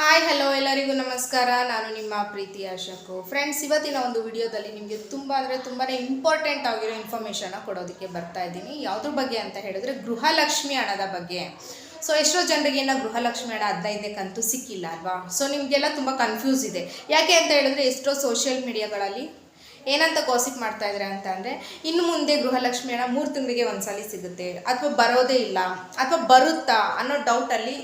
Hi hello ಎಲ್ಲರಿಗೂ ನಮಸ್ಕಾರ. ನಾನು ನಿಮ್ಮ ಪ್ರೀತಿ ಅಶೋಕು. ಫ್ರೆಂಡ್ಸ್ ಇವತ್ತಿನ ಒಂದು ವಿಡಿಯೋದಲ್ಲಿ ನಿಮಗೆ ತುಂಬ ಅಂದರೆ ತುಂಬಾ ಇಂಪಾರ್ಟೆಂಟ್ ಆಗಿರೋ ಇನ್ಫಾರ್ಮೇಷನ್ನ ಕೊಡೋದಕ್ಕೆ ಬರ್ತಾ ಇದ್ದೀನಿ. ಯಾವುದ್ರ ಬಗ್ಗೆ ಅಂತ ಹೇಳಿದ್ರೆ ಗೃಹಲಕ್ಷ್ಮಿ ಹಣದ ಬಗ್ಗೆ. ಸೊ ಎಷ್ಟೋ ಜನರಿಗೆ ಇನ್ನು ಗೃಹಲಕ್ಷ್ಮಿ ಹಣ ಹದಿನೈದನೇ ಕಂತು ಸಿಕ್ಕಿಲ್ಲ ಅಲ್ವಾ? ಸೊ ನಿಮಗೆಲ್ಲ ತುಂಬ ಕನ್ಫ್ಯೂಸ್ ಇದೆ. ಯಾಕೆ ಅಂತ ಹೇಳಿದ್ರೆ ಎಷ್ಟೋ ಸೋಷಿಯಲ್ ಮೀಡಿಯಾಗಳಲ್ಲಿ ಏನಂತ ಗಾಸಿಪ್ ಮಾಡ್ತಾ ಇದ್ದಾರೆ ಅಂತ ಅಂದರೆ, ಇನ್ನು ಮುಂದೆ ಗೃಹಲಕ್ಷ್ಮಿ ಹಣ ಮೂರು ತಿಂಗಳಿಗೆ ಒಂದ್ಸಲಿ ಸಿಗುತ್ತೆ. ಅಥವಾ ಬರೋದೇ ಇಲ್ಲ. ಅಥವಾ ಬರುತ್ತಾ ಅನ್ನೋ ಡೌಟಲ್ಲಿ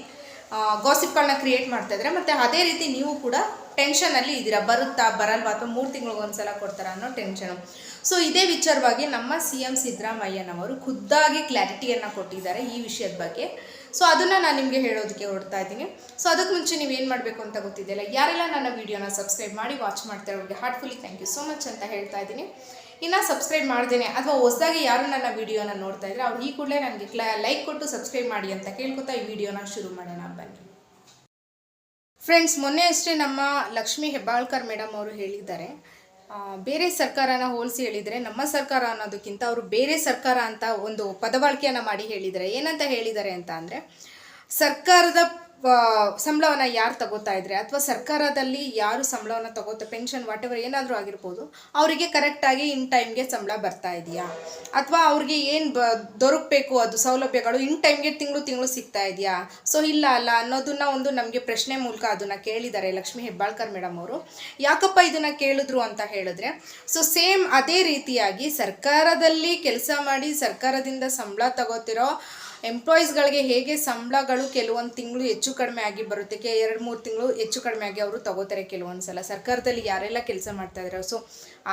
ಗಾಸಿಪ್ಗಳನ್ನ ಕ್ರಿಯೇಟ್ ಮಾಡ್ತಾ ಇದ್ದಾರೆ ಮತ್ತು ಅದೇ ರೀತಿ ನೀವು ಕೂಡ ಟೆನ್ಷನಲ್ಲಿ ಇದ್ದೀರಾ? ಬರುತ್ತಾ, ಬರಲ್ವಾ? ಅಥವಾ ಮೂರು ತಿಂಗಳಿಗೆ ಒಂದ್ಸಲ ಕೊಡ್ತಾರ ಅನ್ನೋ ಟೆನ್ಷನು ಸೊ ಇದೇ ವಿಚಾರವಾಗಿ ನಮ್ಮ ಸಿ ಎಂ ಸಿದ್ದರಾಮಯ್ಯನವರು ಖುದ್ದಾಗಿ ಕ್ಲಾರಿಟಿಯನ್ನು ಕೊಟ್ಟಿದ್ದಾರೆ ಈ ವಿಷಯದ ಬಗ್ಗೆ. ಸೊ ಅದನ್ನು ನಾನು ನಿಮಗೆ ಹೇಳೋದಕ್ಕೆ ಹೊರಡ್ತಾ ಇದ್ದೀನಿ. ಸೊ ಅದಕ್ಕೆ ಮುಂಚೆ ನೀವು ಏನು ಮಾಡಬೇಕು ಅಂತ ಗೊತ್ತಿದೆಯಲ್ಲ ಯಾರೆಲ್ಲ ನನ್ನ ವೀಡಿಯೋನ ಸಬ್ಸ್ಕ್ರೈಬ್ ಮಾಡಿ ವಾಚ್ ಮಾಡ್ತಾರೆ ಅವ್ರಿಗೆ heartfully thank you so much ಅಂತ ಹೇಳ್ತಾ ಇದ್ದೀನಿ. ಇನ್ನು ಸಬ್ಸ್ಕ್ರೈಬ್ ಮಾಡ್ದೇನೆ. ಅಥವಾ ಹೊಸದಾಗಿ ಯಾರು ನನ್ನ ವೀಡಿಯೋನ ನೋಡ್ತಾ ಇದ್ರೆ ಅವ್ರು ಈ ಕೂಡಲೇ ನನಗೆ ಲೈಕ್ ಕೊಟ್ಟು ಸಬ್ಸ್ಕ್ರೈಬ್ ಮಾಡಿ ಅಂತ ಕೇಳ್ಕೊತಾ ಈ ವಿಡಿಯೋನ ಶುರು ಮಾಡೋಣ. ಬನ್ನಿ. ಫ್ರೆಂಡ್ಸ್ ಮೊನ್ನೆ ಅಷ್ಟೇ ನಮ್ಮ ಲಕ್ಷ್ಮೀ ಹೆಬ್ಬಾಳ್ಕರ್ ಮೇಡಮ್ ಅವರು ಹೇಳಿದ್ದಾರೆ. ಬೇರೆ ಸರ್ಕಾರನ ಹೋಲಿಸಿ ಹೇಳಿದರೆ ನಮ್ಮ ಸರ್ಕಾರ ಅನ್ನೋದಕ್ಕಿಂತ ಅವರು ಬೇರೆ ಸರ್ಕಾರ ಅಂತ ಒಂದು ಪದಬಳಕೆಯನ್ನು ಮಾಡಿ ಹೇಳಿದರೆ ಏನಂತ ಹೇಳಿದ್ದಾರೆ ಅಂತ ಅಂದರೆ, ಸರ್ಕಾರದ ಸಂಬಳವನ್ನು ಯಾರು ತಗೋತಾ ಇದ್ರೆ, ಅಥವಾ ಸರ್ಕಾರದಲ್ಲಿ ಯಾರು ಸಂಬಳವನ್ನು ತಗೋತಾ ಪೆನ್ಷನ್ ವಾಟ್ ಎವರ್ ಏನಾದರೂ ಆಗಿರ್ಬೋದು, ಅವರಿಗೆ ಕರೆಕ್ಟಾಗಿ ಇನ್ ಟೈಮ್ಗೆ ಸಂಬಳ ಬರ್ತಾ ಇದೆಯಾ? ಅಥವಾ ಅವ್ರಿಗೆ ಏನು ಬ, ದೊರಕಬೇಕು ಅದು ಸೌಲಭ್ಯಗಳು ಇನ್ ಟೈಮ್ಗೆ ತಿಂಗಳು ತಿಂಗಳು ಸಿಗ್ತಾ ಇದೆಯಾ? ಸೊ ಇಲ್ಲ ಅಲ್ಲ ಅನ್ನೋದನ್ನ ಒಂದು ನಮಗೆ ಪ್ರಶ್ನೆ ಮೂಲಕ ಅದನ್ನು ಕೇಳಿದ್ದಾರೆ ಲಕ್ಷ್ಮೀ ಹೆಬ್ಬಾಳ್ಕರ್ ಮೇಡಮ್ ಅವರು. ಯಾಕಪ್ಪ ಇದನ್ನು ಕೇಳಿದ್ರು ಅಂತ ಹೇಳಿದ್ರೆ ಸೊ ಸೇಮ್ ಅದೇ ರೀತಿಯಾಗಿ ಸರ್ಕಾರದಲ್ಲಿ ಕೆಲಸ ಮಾಡಿ ಸರ್ಕಾರದಿಂದ ಸಂಬಳ ತಗೋತಿರೋ ಎಂಪ್ಲಾಯೀಸ್ಗಳಿಗೆ ಹೇಗೆ ಸಂಬಳಗಳು ಕೆಲವೊಂದು ತಿಂಗಳು ಹೆಚ್ಚು ಕಡಿಮೆ ಆಗಿ ಬರುತ್ತೆ? ಕೆ ಎರಡು ಮೂರು ತಿಂಗಳು ಹೆಚ್ಚು ಕಡಿಮೆ ಆಗಿ ಅವರು ತಗೋತಾರೆ ಕೆಲವೊಂದು ಸಲ ಸರ್ಕಾರದಲ್ಲಿ ಯಾರೆಲ್ಲ ಕೆಲಸ ಮಾಡ್ತಾ ಇದ್ದಾರೆ ಸೊ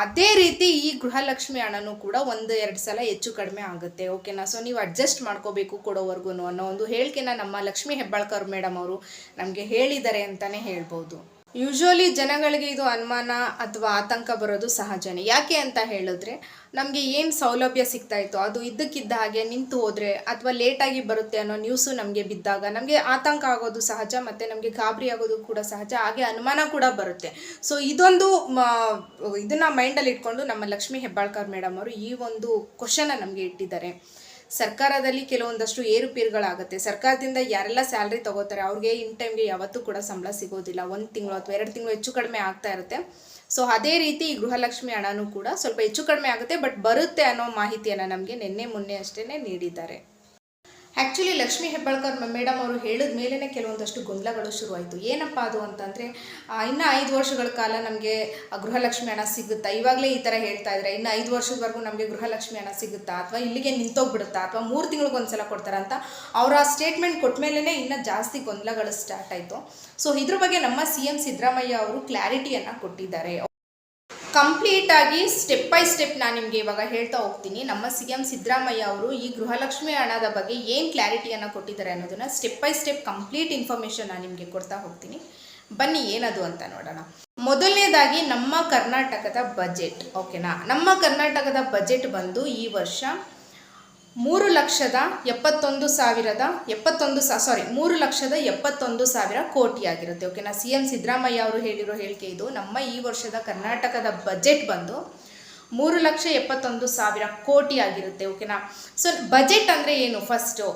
ಅದೇ ರೀತಿ ಈ ಗೃಹಲಕ್ಷ್ಮಿ ಹಣನೂ ಕೂಡ ಒಂದು ಎರಡು ಸಲ ಹೆಚ್ಚು ಕಡಿಮೆ ಆಗುತ್ತೆ. ಓಕೆನಾ ಸೊ ನೀವು ಅಡ್ಜಸ್ಟ್ ಮಾಡ್ಕೋಬೇಕು ಕೊಡೋವರೆಗೂ ಅನ್ನೋ ಒಂದು ಹೇಳಿಕೆನ ನಮ್ಮ ಲಕ್ಷ್ಮೀ ಹೆಬ್ಬಾಳ್ಕರ್ ಮೇಡಮ್ ಅವರು ನಮಗೆ ಹೇಳಿದ್ದಾರೆ ಅಂತಲೇ ಹೇಳ್ಬೋದು. ಯೂಶ್ವಲಿ ಜನಗಳಿಗೆ ಇದು ಅನುಮಾನ ಅಥವಾ ಆತಂಕ ಬರೋದು ಸಹಜನೇ. ಯಾಕೆ ಅಂತ ಹೇಳಿದ್ರೆ, ನಮಗೆ ಏನು ಸೌಲಭ್ಯ ಸಿಗ್ತಾ ಇತ್ತು, ಅದು ಇದ್ದಕ್ಕಿದ್ದ ಹಾಗೆ ನಿಂತು ಹೋದರೆ ಅಥವಾ ಲೇಟಾಗಿ ಬರುತ್ತೆ ಅನ್ನೋ ನ್ಯೂಸು ನಮಗೆ ಬಿದ್ದಾಗ ನಮಗೆ ಆತಂಕ ಆಗೋದು ಸಹಜ ಮತ್ತು ನಮಗೆ ಗಾಬರಿ ಆಗೋದು ಕೂಡ ಸಹಜ, ಹಾಗೆ ಅನುಮಾನ ಕೂಡ ಬರುತ್ತೆ. ಸೊ ಇದೊಂದು ಇದನ್ನು ಮೈಂಡಲ್ಲಿ ಇಟ್ಕೊಂಡು ನಮ್ಮ ಲಕ್ಷ್ಮೀ ಹೆಬ್ಬಾಳ್ಕರ್ ಮೇಡಮ್ ಅವರು ಈ ಒಂದು ಕ್ವಶನ ನಮಗೆ ಇಟ್ಟಿದ್ದಾರೆ. ಸರ್ಕಾರದಲ್ಲಿ ಕೆಲವೊಂದಷ್ಟು ಏರುಪೇರುಗಳಾಗುತ್ತೆ. ಸರ್ಕಾರದಿಂದ ಯಾರೆಲ್ಲ ಸ್ಯಾಲ್ರಿ ತಗೋತಾರೆ, ಅವ್ರಿಗೆ ಇನ್ ಟೈಮ್ಗೆ ಯಾವತ್ತೂ ಕೂಡ ಸಂಬಳ ಸಿಗೋದಿಲ್ಲ. ಒಂದು ತಿಂಗಳು ಅಥವಾ ಎರಡು ತಿಂಗಳು ಹೆಚ್ಚು ಕಡಿಮೆ ಆಗ್ತಾ ಇರುತ್ತೆ. ಸೊ, ಅದೇ ರೀತಿ ಈ ಗೃಹಲಕ್ಷ್ಮಿ ಹಣನೂ ಕೂಡ ಸ್ವಲ್ಪ ಹೆಚ್ಚು ಕಡಿಮೆ ಆಗುತ್ತೆ, ಬಟ್ ಬರುತ್ತೆ ಅನ್ನೋ ಮಾಹಿತಿಯನ್ನು ನಮಗೆ ನಿನ್ನೆ, ಮೊನ್ನೆ ಅಷ್ಟೇ ನೀಡಿದ್ದಾರೆ. ಆ್ಯಕ್ಚುಲಿ ಲಕ್ಷ್ಮೀ ಹೆಬ್ಬಾಳ್ಕರ್ ಮೇಡಮ್ ಅವರು ಹೇಳಿದ ಮೇಲೇ ಕೆಲವೊಂದಷ್ಟು ಗೊಂದಲಗಳು ಶುರುವಾಯಿತು. ಏನಪ್ಪ ಅದು ಅಂತಂದರೆ ಇನ್ನು ಐದು ವರ್ಷಗಳ ಕಾಲ ನಮಗೆ ಗೃಹಲಕ್ಷ್ಮಿ ಹಣ ಸಿಗುತ್ತಾ? ಇವಾಗಲೇ ಈ ಥರ ಹೇಳ್ತಾ ಇದ್ದಾರೆ ಇನ್ನು ಐದು ವರ್ಷದವರೆಗೂ ನಮಗೆ ಗೃಹಲಕ್ಷ್ಮಿ ಹಣ ಸಿಗುತ್ತಾ? ಅಥವಾ ಇಲ್ಲಿಗೆ ನಿಂತೋಗ್ಬಿಡುತ್ತಾ? ಅಥವಾ ಮೂರು ತಿಂಗಳಿಗೆ ಒಂದ್ಸಲ ಕೊಡ್ತಾರೆ ಅಂತ ಅವರ ಸ್ಟೇಟ್ಮೆಂಟ್ ಕೊಟ್ಟ ಮೇಲೇ ಇನ್ನೂ ಜಾಸ್ತಿ ಗೊಂದಲಗಳು ಸ್ಟಾರ್ಟ್ ಆಯಿತು. ಸೊ ಇದ್ರ ಬಗ್ಗೆ ನಮ್ಮ ಸಿ ಎಂ ಸಿದ್ದರಾಮಯ್ಯ ಅವರು ಕ್ಲಾರಿಟಿಯನ್ನು ಕೊಟ್ಟಿದ್ದಾರೆ. ಕಂಪ್ಲೀಟ್ ಆಗಿ ಸ್ಟೆಪ್ ಬೈ ಸ್ಟೆಪ್ ನಾನು ನಿಮಗೆ ಇವಾಗ ಹೇಳ್ತಾ ಹೋಗ್ತೀನಿ. ನಮ್ಮ ಸಿ ಎಂ ಸಿದ್ದರಾಮಯ್ಯ ಅವರು ಈ ಗೃಹಲಕ್ಷ್ಮಿ ಹಣದ ಬಗ್ಗೆ ಏನು ಕ್ಲಾರಿಟಿಯನ್ನು ಕೊಟ್ಟಿದ್ದಾರೆ ಅನ್ನೋದನ್ನು step by step complete information ನಾನು ನಿಮಗೆ ಕೊಡ್ತಾ ಹೋಗ್ತೀನಿ. ಬನ್ನಿ, ಏನದು ಅಂತ ನೋಡೋಣ. ಮೊದಲನೇದಾಗಿ ನಮ್ಮ ಕರ್ನಾಟಕದ ಬಜೆಟ್ ಓಕೆನಾ ನಮ್ಮ ಕರ್ನಾಟಕದ ಬಜೆಟ್ ಬಂದು ಈ ವರ್ಷ ಮೂರು ಲಕ್ಷದ ಎಪ್ಪತ್ತೊಂದು ಸಾವಿರದ ಎಪ್ಪತ್ತೊಂದು ಸಾ ಸಾರಿ ಮೂರು ಲಕ್ಷದ ಎಪ್ಪತ್ತೊಂದು ಸಾವಿರ ಕೋಟಿ ಆಗಿರುತ್ತೆ ಓಕೆನಾ ಸಿ ಎಂ ಸಿದ್ದರಾಮಯ್ಯ ಅವರು ಹೇಳಿರೋ ಹೇಳಿಕೆ ಇದು. ನಮ್ಮ ಈ ವರ್ಷದ ಕರ್ನಾಟಕದ ಬಜೆಟ್ ಬಂದು ಮೂರು ಲಕ್ಷ ಎಪ್ಪತ್ತೊಂದು ಸಾವಿರ ಕೋಟಿ ಆಗಿರುತ್ತೆ ಓಕೆನಾ ಸೊ ಬಜೆಟ್ ಅಂದರೆ ಏನು? ಫಸ್ಟು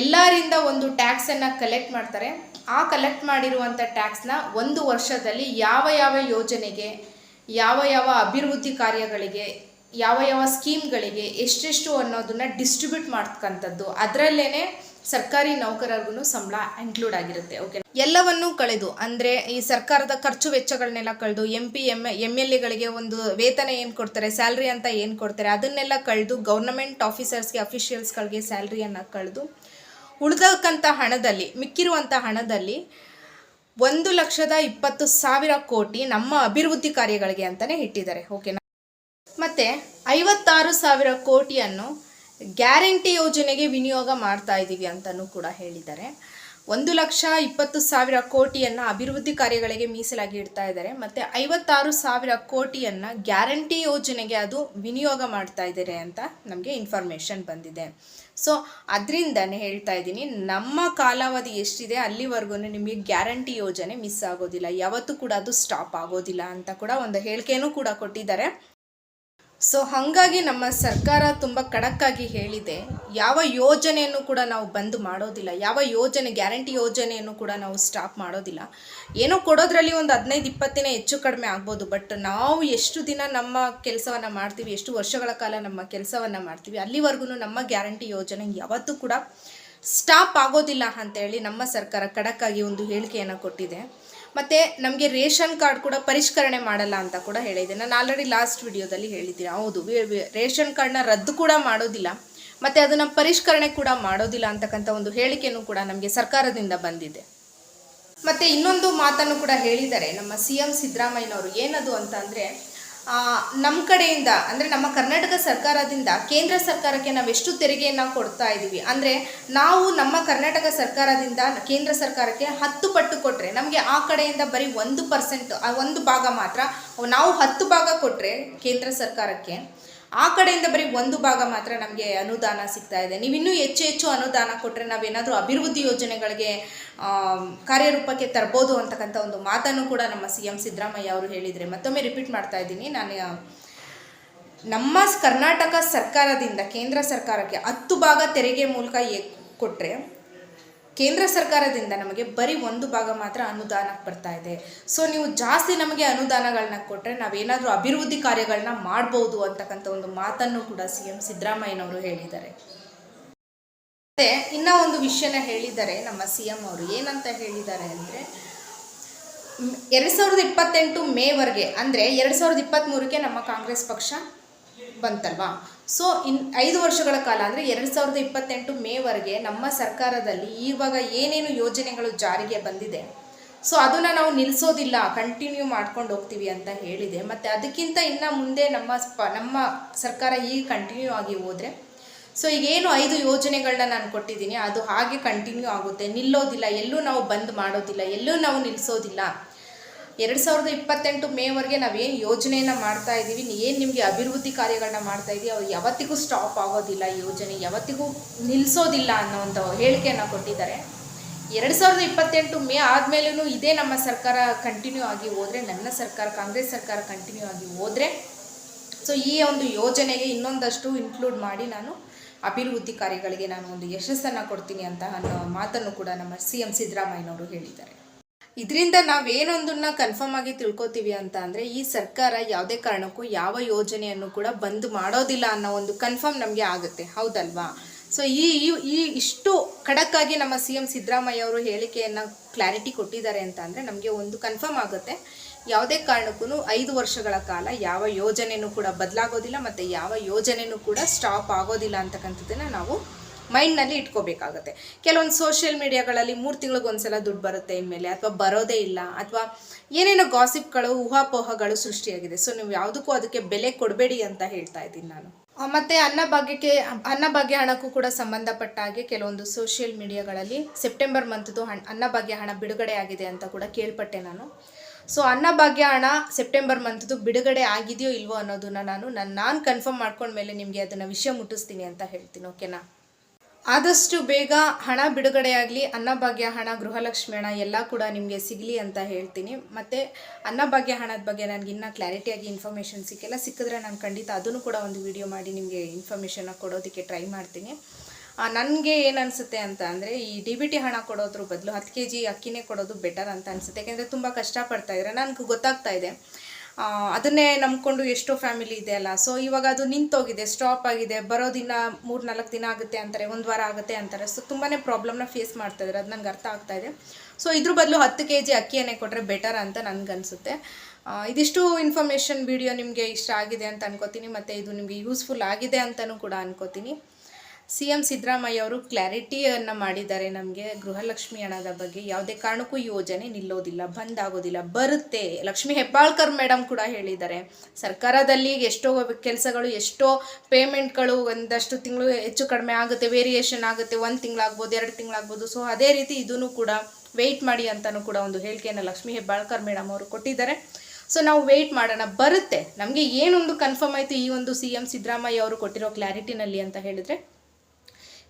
ಎಲ್ಲರಿಂದ ಒಂದು ಟ್ಯಾಕ್ಸನ್ನು ಕಲೆಕ್ಟ್ ಮಾಡ್ತಾರೆ. ಆ ಕಲೆಕ್ಟ್ ಮಾಡಿರುವಂಥ ಟ್ಯಾಕ್ಸ್ನ ಒಂದು ವರ್ಷದಲ್ಲಿ ಯಾವ ಯಾವ ಯೋಜನೆಗೆ, ಯಾವ ಯಾವ ಅಭಿವೃದ್ಧಿ ಕಾರ್ಯಗಳಿಗೆ ಯಾವ ಯಾವ ಸ್ಕೀಮ್ಗಳಿಗೆ ಎಷ್ಟೆಷ್ಟು ಅನ್ನೋದನ್ನ ಡಿಸ್ಟ್ರಿಬ್ಯೂಟ್ ಮಾಡ್ತಕ್ಕಂಥದ್ದು ಅದರಲ್ಲೇ ಸರ್ಕಾರಿ ನೌಕರರಿಗೂ ಸಂಬಳ ಇನ್ಕ್ಲೂಡ್ ಆಗಿರುತ್ತೆ ಓಕೆ ಎಲ್ಲವನ್ನೂ ಕಳೆದು, ಅಂದರೆ ಈ ಸರ್ಕಾರದ ಖರ್ಚು ವೆಚ್ಚಗಳನ್ನೆಲ್ಲ ಕಳೆದು M P M M L ಎಗಳಿಗೆ ಒಂದು ವೇತನ ಏನು ಕೊಡ್ತಾರೆ ಸ್ಯಾಲ್ರಿ ಅಂತ ಏನು ಕೊಡ್ತಾರೆ, ಅದನ್ನೆಲ್ಲ ಕಳೆದು ಗೌರ್ನಮೆಂಟ್ ಆಫೀಸರ್ಸ್ಗೆ ಅಫಿಷಿಯಲ್ಸ್ಗಳಿಗೆ ಸ್ಯಾಲ್ರಿಯನ್ನು ಕಳೆದು, ಉಳಿದಕ್ಕಂಥ ಹಣದಲ್ಲಿ, ಮಿಕ್ಕಿರುವಂಥ ಹಣದಲ್ಲಿ ಒಂದು ಲಕ್ಷದ ಇಪ್ಪತ್ತು ಸಾವಿರ ಕೋಟಿ ನಮ್ಮ ಅಭಿವೃದ್ಧಿ ಕಾರ್ಯಗಳಿಗೆ ಅಂತಲೇ ಇಟ್ಟಿದ್ದಾರೆ ಓಕೆನಾ ಮತ್ತು ಐವತ್ತಾರು ಸಾವಿರ ಕೋಟಿಯನ್ನು ಗ್ಯಾರಂಟಿ ಯೋಜನೆಗೆ ವಿನಿಯೋಗ ಮಾಡ್ತಾ ಇದ್ದೀವಿ ಅಂತಲೂ ಕೂಡ ಹೇಳಿದ್ದಾರೆ. ಒಂದು ಲಕ್ಷ ಇಪ್ಪತ್ತು ಸಾವಿರ ಕೋಟಿಯನ್ನು ಅಭಿವೃದ್ಧಿ ಕಾರ್ಯಗಳಿಗೆ ಮೀಸಲಾಗಿ ಇಡ್ತಾ ಇದ್ದಾರೆ. ಮತ್ತು ಐವತ್ತಾರು ಸಾವಿರ ಕೋಟಿಯನ್ನು ಗ್ಯಾರಂಟಿ ಯೋಜನೆಗೆ ಅದು ವಿನಿಯೋಗ ಮಾಡ್ತಾ ಇದ್ದಾರೆ ಅಂತ ನಮಗೆ ಇನ್ಫಾರ್ಮೇಷನ್ ಬಂದಿದೆ. ಸೊ, ಅದರಿಂದನೇ ಹೇಳ್ತಾ ಇದ್ದೀನಿ, ನಮ್ಮ ಕಾಲಾವಧಿ ಎಷ್ಟಿದೆ ಅಲ್ಲಿವರೆಗೂ ನಿಮಗೆ ಗ್ಯಾರಂಟಿ ಯೋಜನೆ ಮಿಸ್ ಆಗೋದಿಲ್ಲ. ಯಾವತ್ತೂ ಕೂಡ ಅದು ಸ್ಟಾಪ್ ಆಗೋದಿಲ್ಲ ಅಂತ ಕೂಡ ಒಂದು ಹೇಳಿಕೆನೂ ಕೂಡ ಕೊಟ್ಟಿದ್ದಾರೆ. ಸೊ ಹಾಗಾಗಿ ನಮ್ಮ ಸರ್ಕಾರ ತುಂಬ ಕಡಕ್ಕಾಗಿ ಹೇಳಿದೆ. ಯಾವ ಯೋಜನೆಯನ್ನು ಕೂಡ ನಾವು ಬಂದ್ ಮಾಡೋದಿಲ್ಲ. ಯಾವ ಯೋಜನೆ, ಗ್ಯಾರಂಟಿ ಯೋಜನೆಯನ್ನು ಕೂಡ ನಾವು ಸ್ಟಾಪ್ ಮಾಡೋದಿಲ್ಲ. ಏನೋ ಕೊಡೋದ್ರಲ್ಲಿ ಒಂದು ಹದಿನೈದು, ಇಪ್ಪತ್ತಿನ ಹೆಚ್ಚು ಕಡಿಮೆ ಆಗ್ಬೋದು. ಬಟ್ ನಾವು ಎಷ್ಟು ದಿನ ನಮ್ಮ ಕೆಲಸವನ್ನು ಮಾಡ್ತೀವಿ, ಎಷ್ಟು ವರ್ಷಗಳ ಕಾಲ ನಮ್ಮ ಕೆಲಸವನ್ನು ಮಾಡ್ತೀವಿ ಅಲ್ಲಿವರೆಗೂ ನಮ್ಮ ಗ್ಯಾರಂಟಿ ಯೋಜನೆ ಯಾವತ್ತೂ ಕೂಡ ಸ್ಟಾಪ್ ಆಗೋದಿಲ್ಲ ಅಂತೇಳಿ ನಮ್ಮ ಸರ್ಕಾರ ಖಡಕ್ಕಾಗಿ ಒಂದು ಹೇಳಿಕೆಯನ್ನು ಕೊಟ್ಟಿದೆ. ಮತ್ತು ನಮಗೆ ರೇಷನ್ ಕಾರ್ಡ್ ಕೂಡ ಪರಿಷ್ಕರಣೆ ಮಾಡಲ್ಲ ಅಂತ ಕೂಡ ಹೇಳಿದ್ದೆ ನಾನು ಆಲ್ರೆಡಿ ಲಾಸ್ಟ್ ವಿಡಿಯೋದಲ್ಲಿ ಹೇಳಿದ್ದೀನಿ. ಹೌದು ರೇಷನ್ ಕಾರ್ಡ್ನ ರದ್ದು ಕೂಡ ಮಾಡೋದಿಲ್ಲ, ಮತ್ತು ಅದನ್ನು ಪರಿಷ್ಕರಣೆ ಕೂಡ ಮಾಡೋದಿಲ್ಲ ಅಂತಕ್ಕಂಥ ಒಂದು ಹೇಳಿಕೆಯೂ ಕೂಡ ನಮಗೆ ಸರ್ಕಾರದಿಂದ ಬಂದಿದೆ. ಮತ್ತು ಇನ್ನೊಂದು ಮಾತನ್ನು ಕೂಡ ಹೇಳಿದ್ದಾರೆ ನಮ್ಮ ಸಿ ಎಂ ಸಿದ್ದರಾಮಯ್ಯನವರು ಏನದು ಅಂತ ಅಂದರೆ ನಮ್ಮ ಕಡೆಯಿಂದ, ಅಂದರೆ ನಮ್ಮ ಕರ್ನಾಟಕ ಸರ್ಕಾರದಿಂದ, ಕೇಂದ್ರ ಸರ್ಕಾರಕ್ಕೆ ನಾವು ಎಷ್ಟು ತೆರಿಗೆಯನ್ನು ಕೊಡ್ತಾ ಇದ್ದೀವಿ ಅಂದರೆ ನಾವು ನಮ್ಮ ಕರ್ನಾಟಕ ಸರ್ಕಾರದಿಂದ ಕೇಂದ್ರ ಸರ್ಕಾರಕ್ಕೆ ಹತ್ತು ಪಟ್ಟು ಕೊಟ್ಟರೆ ನಮಗೆ ಆ ಕಡೆಯಿಂದ ಬರೀ ಒಂದು ಪರ್ಸೆಂಟ್ ಒಂದು ಭಾಗ ಮಾತ್ರ, ನಾವು ಹತ್ತು ಭಾಗ ಕೊಟ್ಟರೆ ಕೇಂದ್ರ ಸರ್ಕಾರಕ್ಕೆ ಆ ಕಡೆಯಿಂದ ಬರೀ ಒಂದು ಭಾಗ ಮಾತ್ರ ನಮಗೆ ಅನುದಾನ ಸಿಗ್ತಾ ಇದೆ. ನೀವು ಇನ್ನೂ ಹೆಚ್ಚು ಹೆಚ್ಚು ಅನುದಾನ ಕೊಟ್ಟರೆ ನಾವೇನಾದರೂ ಅಭಿವೃದ್ಧಿ ಯೋಜನೆಗಳಿಗೆ ಕಾರ್ಯರೂಪಕ್ಕೆ ತರ್ಬೋದು ಅಂತಕ್ಕಂಥ ಒಂದು ಮಾತನ್ನು ಕೂಡ ನಮ್ಮ ಸಿ ಎಂ ಸಿದ್ದರಾಮಯ್ಯ ಅವರು ಹೇಳಿದರೆ. ಮತ್ತೊಮ್ಮೆ ರಿಪೀಟ್ ಮಾಡ್ತಾ ಇದ್ದೀನಿ. ನಾನು ನಮ್ಮ ಕರ್ನಾಟಕ ಸರ್ಕಾರದಿಂದ ಕೇಂದ್ರ ಸರ್ಕಾರಕ್ಕೆ ಹತ್ತು ಭಾಗ ತೆರಿಗೆ ಮೂಲಕ ಕೊಟ್ಟರೆ ಕೇಂದ್ರ ಸರ್ಕಾರದಿಂದ ನಮಗೆ ಬರೀ ಒಂದು ಭಾಗ ಮಾತ್ರ ಅನುದಾನಕ್ಕೆ ಬರ್ತಾ ಇದೆ. ಸೊ ನೀವು ಜಾಸ್ತಿ ನಮಗೆ ಅನುದಾನಗಳನ್ನ ಕೊಟ್ಟರೆ ನಾವೇನಾದರೂ ಅಭಿವೃದ್ಧಿ ಕಾರ್ಯಗಳನ್ನ ಮಾಡ್ಬೋದು ಅಂತಕ್ಕಂಥ ಒಂದು ಮಾತನ್ನು ಕೂಡ ಸಿ ಎಂ ಸಿದ್ದರಾಮಯ್ಯನವರು ಹೇಳಿದ್ದಾರೆ. ಮತ್ತೆ ಇನ್ನೂ ಒಂದು ವಿಷಯನ ಹೇಳಿದ್ದಾರೆ ನಮ್ಮ ಸಿ ಎಂ ಅವರು ಏನಂತ ಹೇಳಿದ್ದಾರೆ ಅಂದರೆ ಎರಡು ಸಾವಿರದ ಇಪ್ಪತ್ತೆಂಟು ಮೇವರೆಗೆ, ಅಂದರೆ ಎರಡು ಸಾವಿರದ ಇಪ್ಪತ್ತ್ಮೂರಕ್ಕೆ ನಮ್ಮ ಕಾಂಗ್ರೆಸ್ ಪಕ್ಷ ಬಂತಲ್ವಾ? ಸೊ ಇನ್ ಐದು ವರ್ಷಗಳ ಕಾಲ ಅಂದರೆ ಎರಡು ಸಾವಿರದ ಇಪ್ಪತ್ತೆಂಟು ಮೇವರೆಗೆ ನಮ್ಮ ಸರ್ಕಾರದಲ್ಲಿ ಇವಾಗ ಏನೇನು ಯೋಜನೆಗಳು ಜಾರಿಗೆ ಬಂದಿದೆ. ಸೊ ಅದನ್ನು ನಾವು ನಿಲ್ಲಿಸೋದಿಲ್ಲ ಕಂಟಿನ್ಯೂ ಮಾಡ್ಕೊಂಡು ಹೋಗ್ತೀವಿ ಅಂತ ಹೇಳಿದೆ. ಮತ್ತು ಅದಕ್ಕಿಂತ ಇನ್ನು ಮುಂದೆ ನಮ್ಮ ಸ್ಪ, ನಮ್ಮ ಸರ್ಕಾರ ಈಗ ಕಂಟಿನ್ಯೂ ಆಗಿ ಹೋದರೆ ಸೊ ಈಗೇನು ಐದು ಯೋಜನೆಗಳನ್ನ ನಾನು ಕೊಟ್ಟಿದ್ದೀನಿ, ಅದು ಹಾಗೆ ಕಂಟಿನ್ಯೂ ಆಗುತ್ತೆ. ನಿಲ್ಲೋದಿಲ್ಲ, ಎಲ್ಲೂ ನಾವು ಬಂದ್ ಮಾಡೋದಿಲ್ಲ, ಎಲ್ಲೂ ನಾವು ನಿಲ್ಲಿಸೋದಿಲ್ಲ ಎರಡು ಸಾವಿರದ ಇಪ್ಪತ್ತೆಂಟು ಮೇವರೆಗೆ ನಾವೇನು ಯೋಜನೆಯನ್ನು ಮಾಡ್ತಾ ಇದ್ದೀವಿ ಏನು ನಿಮಗೆ ಅಭಿವೃದ್ಧಿ ಕಾರ್ಯಗಳನ್ನ ಮಾಡ್ತಾ ಇದ್ದೀವಿ ಅವ್ರು ಯಾವತ್ತಿಗೂ ಸ್ಟಾಪ್ ಆಗೋದಿಲ್ಲ ಯೋಜನೆ, ಯಾವತ್ತಿಗೂ ನಿಲ್ಲಿಸೋದಿಲ್ಲ ಅನ್ನೋ ಒಂದು ಹೇಳಿಕೆಯನ್ನು ಕೊಟ್ಟಿದ್ದಾರೆ. ಎರಡು ಸಾವಿರದ ಇಪ್ಪತ್ತೆಂಟು ಮೇ ಆದಮೇಲೂ ಇದೇ ನಮ್ಮ ಸರ್ಕಾರ ಕಂಟಿನ್ಯೂ ಆಗಿ ಹೋದರೆ, ನನ್ನ ಸರ್ಕಾರ, ಕಾಂಗ್ರೆಸ್ ಸರ್ಕಾರ ಕಂಟಿನ್ಯೂ ಆಗಿ ಹೋದರೆ ಸೊ ಈ ಒಂದು ಯೋಜನೆಗೆ ಇನ್ನೊಂದಷ್ಟು ಇನ್ಕ್ಲೂಡ್ ಮಾಡಿ ನಾನು ಅಭಿವೃದ್ಧಿ ಕಾರ್ಯಗಳಿಗೆ ನಾನು ಒಂದು ಯಶಸ್ಸನ್ನು ಕೊಡ್ತೀನಿ ಅಂತ ಅನ್ನೋ ಮಾತನ್ನು ಕೂಡ ನಮ್ಮ ಸಿ ಎಂ ಸಿದ್ದರಾಮಯ್ಯನವರು ಹೇಳಿದ್ದಾರೆ. ಇದರಿಂದ ನಾವೇನೊಂದನ್ನ ಕನ್ಫರ್ಮ್ ಆಗಿ ತಿಳ್ಕೊತೀವಿ ಅಂತ ಅಂದರೆ ಈ ಸರ್ಕಾರ ಯಾವುದೇ ಕಾರಣಕ್ಕೂ ಯಾವ ಯೋಜನೆಯನ್ನು ಕೂಡ ಬಂದ್ ಮಾಡೋದಿಲ್ಲ ಅನ್ನೋ ಒಂದು ಕನ್ಫರ್ಮ್ ನಮಗೆ ಆಗುತ್ತೆ. ಹೌದಲ್ವಾ? ಸೊ ಈ, ಈ- ಇಷ್ಟು ಖಡಕ್ಕಾಗಿ ನಮ್ಮ ಸಿ ಎಂ ಸಿದ್ದರಾಮಯ್ಯ ಅವರು ಹೇಳಿಕೆಯನ್ನು ಕ್ಲಾರಿಟಿ ಕೊಟ್ಟಿದ್ದಾರೆ ಅಂತ ಅಂದರೆ ನಮಗೆ ಒಂದು ಕನ್ಫರ್ಮ್ ಆಗುತ್ತೆ. ಯಾವುದೇ ಕಾರಣಕ್ಕೂ ಐದು ವರ್ಷಗಳ ಕಾಲ ಯಾವ ಯೋಜನೆಯೂ ಕೂಡ ಬದಲಾಗೋದಿಲ್ಲ ಮತ್ತು ಯಾವ ಯೋಜನೆಯೂ ಕೂಡ ಸ್ಟಾಪ್ ಆಗೋದಿಲ್ಲ ಅಂತಕ್ಕಂಥದ್ದನ್ನು ನಾವು ಮೈಂಡ್ನಲ್ಲಿ ಇಟ್ಕೋಬೇಕಾಗುತ್ತೆ. ಕೆಲವೊಂದು ಸೋಷಿಯಲ್ ಮೀಡಿಯಾಗಳಲ್ಲಿ ಮೂರು ತಿಂಗಳಿಗೆ ಒಂದ್ಸಲ ದುಡ್ಡು ಬರುತ್ತೆ ಇನ್ಮೇಲೆ ಅಥವಾ ಬರೋದೇ ಇಲ್ಲ ಅಥವಾ ಏನೇನೋ ಗಾಸಿಪ್ಗಳು ಊಹಾಪೋಹಗಳು ಸೃಷ್ಟಿಯಾಗಿದೆ. ಸೊ ನೀವು ಯಾವುದಕ್ಕೂ ಅದಕ್ಕೆ ಬೆಲೆ ಕೊಡಬೇಡಿ ಅಂತ ಹೇಳ್ತಾ ಇದ್ದೀನಿ ನಾನು. ಮತ್ತು ಅನ್ನಭಾಗ್ಯಕ್ಕೆ ಅನ್ನಭಾಗ್ಯ ಹಣಕ್ಕೂ ಕೂಡ ಸಂಬಂಧಪಟ್ಟ ಹಾಗೆ ಕೆಲವೊಂದು ಸೋಷಿಯಲ್ ಮೀಡಿಯಾಗಳಲ್ಲಿ ಸೆಪ್ಟೆಂಬರ್ ಮಂತ್ದು ಹಣ ಅನ್ನಭಾಗ್ಯ ಹಣ ಬಿಡುಗಡೆ ಆಗಿದೆ ಅಂತ ಕೂಡ ಕೇಳ್ಪಟ್ಟೆ ನಾನು. ಸೊ ಅನ್ನಭಾಗ್ಯ ಹಣ ಸೆಪ್ಟೆಂಬರ್ ಮಂತ್ದು ಬಿಡುಗಡೆ ಆಗಿದೆಯೋ ಇಲ್ವೋ ಅನ್ನೋದನ್ನ ನಾನು ನಾನು ನಾನು ಕನ್ಫರ್ಮ್ ಮಾಡ್ಕೊಂಡ್ಮೇಲೆ ನಿಮಗೆ ಅದನ್ನು ವಿಷಯ ಮುಟ್ಟಿಸ್ತೀನಿ ಅಂತ ಹೇಳ್ತೀನಿ ಓಕೆನಾ ಆದಷ್ಟು ಬೇಗ ಹಣ ಬಿಡುಗಡೆಯಾಗಲಿ, ಅನ್ನಭಾಗ್ಯ ಹಣ, ಗೃಹಲಕ್ಷ್ಮಿ ಹಣ ಎಲ್ಲ ಕೂಡ ನಿಮಗೆ ಸಿಗಲಿ ಅಂತ ಹೇಳ್ತೀನಿ. ಮತ್ತು ಅನ್ನಭಾಗ್ಯ ಹಣದ ಬಗ್ಗೆ ನನಗೆ ಇನ್ನೂ ಕ್ಲಾರಿಟಿಯಾಗಿ ಇನ್ಫಾರ್ಮೇಷನ್ ಸಿಕ್ಕಿಲ್ಲ. ಸಿಕ್ಕಿದ್ರೆ ನಾನು ಖಂಡಿತ ಅದನ್ನು ಕೂಡ ಒಂದು ವಿಡಿಯೋ ಮಾಡಿ ನಿಮಗೆ ಇನ್ಫಾರ್ಮೇಷನ್ನ ಕೊಡೋದಕ್ಕೆ ಟ್ರೈ ಮಾಡ್ತೀನಿ. ನನಗೆ ಏನು ಅನಿಸುತ್ತೆ ಅಂತ ಅಂದರೆ, ಈ ಡಿ ಬಿ ಟಿ ಹಣ ಕೊಡೋದ್ರ ಬದಲು ಹತ್ತು ಕೆ ಜಿ ಅಕ್ಕಿನೇ ಕೊಡೋದು ಬೆಟರ್ ಅಂತ ಅನಿಸುತ್ತೆ. ಯಾಕೆಂದರೆ ತುಂಬ ಕಷ್ಟಪಡ್ತಾ ಇದ್ದಾರೆ ನನಗೆ ಗೊತ್ತಾಗ್ತಾ ಇದೆ. ಅದನ್ನೇ ನಂಬ್ಕೊಂಡು ಎಷ್ಟೋ ಫ್ಯಾಮಿಲಿ ಇದೆ ಅಲ್ಲ. ಸೊ ಇವಾಗ ಅದು ನಿಂತೋಗಿದೆ ಸ್ಟಾಪ್ ಆಗಿದೆ, ಬರೋ ದಿನ ಮೂರು ನಾಲ್ಕು ದಿನ ಆಗುತ್ತೆ ಅಂತಾರೆ, ಒಂದು ವಾರ ಆಗುತ್ತೆ ಅಂತಾರೆ. ಸೊ ತುಂಬಾ ಪ್ರಾಬ್ಲಮ್ನ ಫೇಸ್ ಮಾಡ್ತಾ ಇದ್ದಾರೆ ಅದು ನಂಗೆ ಅರ್ಥ ಆಗ್ತಾ ಇದೆ. ಸೊ ಇದ್ರ ಬದಲು ಹತ್ತು ಕೆ ಜಿ ಅಕ್ಕಿಯನ್ನೇ ಕೊಟ್ಟರೆ ಬೆಟರ್ ಅಂತ ನನಗನ್ಸುತ್ತೆ. ಇದಿಷ್ಟು ಇನ್ಫಾರ್ಮೇಷನ್ ವಿಡಿಯೋ ನಿಮಗೆ ಇಷ್ಟ ಆಗಿದೆ ಅಂತ ಅನ್ಕೋತೀನಿ, ಮತ್ತು ಇದು ನಿಮಗೆ ಯೂಸ್ಫುಲ್ ಆಗಿದೆ ಅಂತಲೂ ಕೂಡ ಅನ್ಕೋತೀನಿ. ಸಿ ಎಂ ಸಿದ್ದರಾಮಯ್ಯ ಅವರು ಕ್ಲಾರಿಟಿಯನ್ನು ಮಾಡಿದ್ದಾರೆ ನಮಗೆ. ಗೃಹಲಕ್ಷ್ಮಿ ಹಣದ ಬಗ್ಗೆ ಯಾವುದೇ ಕಾರಣಕ್ಕೂ ಯೋಜನೆ ನಿಲ್ಲೋದಿಲ್ಲ, ಬಂದ್ ಆಗೋದಿಲ್ಲ, ಬರುತ್ತೆ. ಲಕ್ಷ್ಮಿ ಹೆಬ್ಬಾಳ್ಕರ್ ಮೇಡಮ್ ಕೂಡ ಹೇಳಿದ್ದಾರೆ. ಸರ್ಕಾರದಲ್ಲಿ ಎಷ್ಟೋ ಕೆಲಸಗಳು, ಎಷ್ಟೋ ಪೇಮೆಂಟ್ಗಳು ಒಂದಷ್ಟು ತಿಂಗಳು ಹೆಚ್ಚು ಕಡಿಮೆ ಆಗುತ್ತೆ, ವೇರಿಯೇಷನ್ ಆಗುತ್ತೆ, ಒಂದು ತಿಂಗಳಾಗ್ಬೋದು, ಎರಡು ತಿಂಗಳಾಗ್ಬೋದು. ಸೊ ಅದೇ ರೀತಿ ಇದೂ ಕೂಡ ವೆಯ್ಟ್ ಮಾಡಿ ಅಂತಲೂ ಕೂಡ ಒಂದು ಹೇಳಿಕೆಯನ್ನು ಲಕ್ಷ್ಮಿ ಹೆಬ್ಬಾಳ್ಕರ್ ಮೇಡಮ್ ಅವರು ಕೊಟ್ಟಿದ್ದಾರೆ. ಸೊ ನಾವು ವೆಯ್ಟ್ ಮಾಡೋಣ. ಬರುತ್ತೆ. ನಮಗೆ ಏನೊಂದು ಕನ್ಫರ್ಮ್ ಆಯಿತು ಈ ಒಂದು ಸಿ ಎಂ ಸಿದ್ದರಾಮಯ್ಯ ಅವರು ಕೊಟ್ಟಿರೋ ಕ್ಲಾರಿಟಿನಲ್ಲಿ ಅಂತ ಹೇಳಿದರೆ?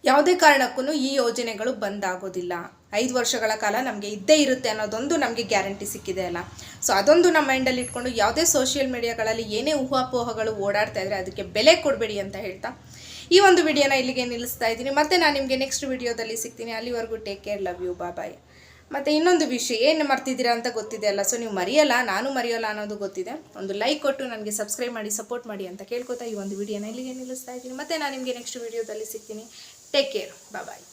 ಯಾವುದೇ ಕಾರಣಕ್ಕೂ ಈ ಯೋಜನೆಗಳು ಬಂದ್ ಆಗೋದಿಲ್ಲ ಐದು ವರ್ಷಗಳ ಕಾಲ ನಮಗೆ ಇದ್ದೇ ಇರುತ್ತೆ ಅನ್ನೋದೊಂದು ನಮಗೆ ಗ್ಯಾರಂಟಿ ಸಿಕ್ಕಿದೆ ಅಲ್ಲ. ಸೊ ಅದೊಂದು ನಮ್ಮ ಮೈಂಡಲ್ಲಿ ಇಟ್ಕೊಂಡು ಯಾವುದೇ ಸೋಷಿಯಲ್ ಮೀಡಿಯಾಗಳಲ್ಲಿ ಏನೇ ಊಹಾಪೋಹಗಳು ಓಡಾಡ್ತಾ ಇದ್ರೆ ಅದಕ್ಕೆ ಬೆಲೆ ಕೊಡಬೇಡಿ ಅಂತ ಹೇಳ್ತಾ ಈ ಒಂದು ವಿಡಿಯೋನ ಇಲ್ಲಿಗೆ ನಿಲ್ಲಿಸ್ತಾ ಇದ್ದೀನಿ. ಮತ್ತೆ ನಾನು ನಿಮಗೆ ನೆಕ್ಸ್ಟ್ ವಿಡಿಯೋದಲ್ಲಿ ಸಿಗ್ತೀನಿ. ಅಲ್ಲಿವರೆಗೂ take care love you bye ಮತ್ತು ಇನ್ನೊಂದು ವಿಷಯ, ಏನು ಮರ್ತಿದ್ದೀರಾ ಅಂತ ಗೊತ್ತಿದೆ ಅಲ್ಲ. ಸೊ ನೀವು ಮರೆಯಲ್ಲ, ನಾನು ಮರೆಯೋಲ್ಲ ಅನ್ನೋದು ಗೊತ್ತಿದೆ. ಒಂದು ಲೈಕ್ ಕೊಟ್ಟು ನನಗೆ ಸಬ್ಸ್ಕ್ರೈಬ್ ಮಾಡಿ ಸಪೋರ್ಟ್ ಮಾಡಿ ಅಂತ ಕೇಳ್ಕೊತಾ ಈ ಒಂದು ವಿಡಿಯೋನ ಇಲ್ಲಿಗೆ ನಿಲ್ಲಿಸ್ತಾ ಇದ್ದೀನಿ. ಮತ್ತೆ ನಾನು ನಿಮಗೆ ನೆಕ್ಸ್ಟ್ ವಿಡಿಯೋದಲ್ಲಿ ಸಿಗ್ತೀನಿ. Take care bye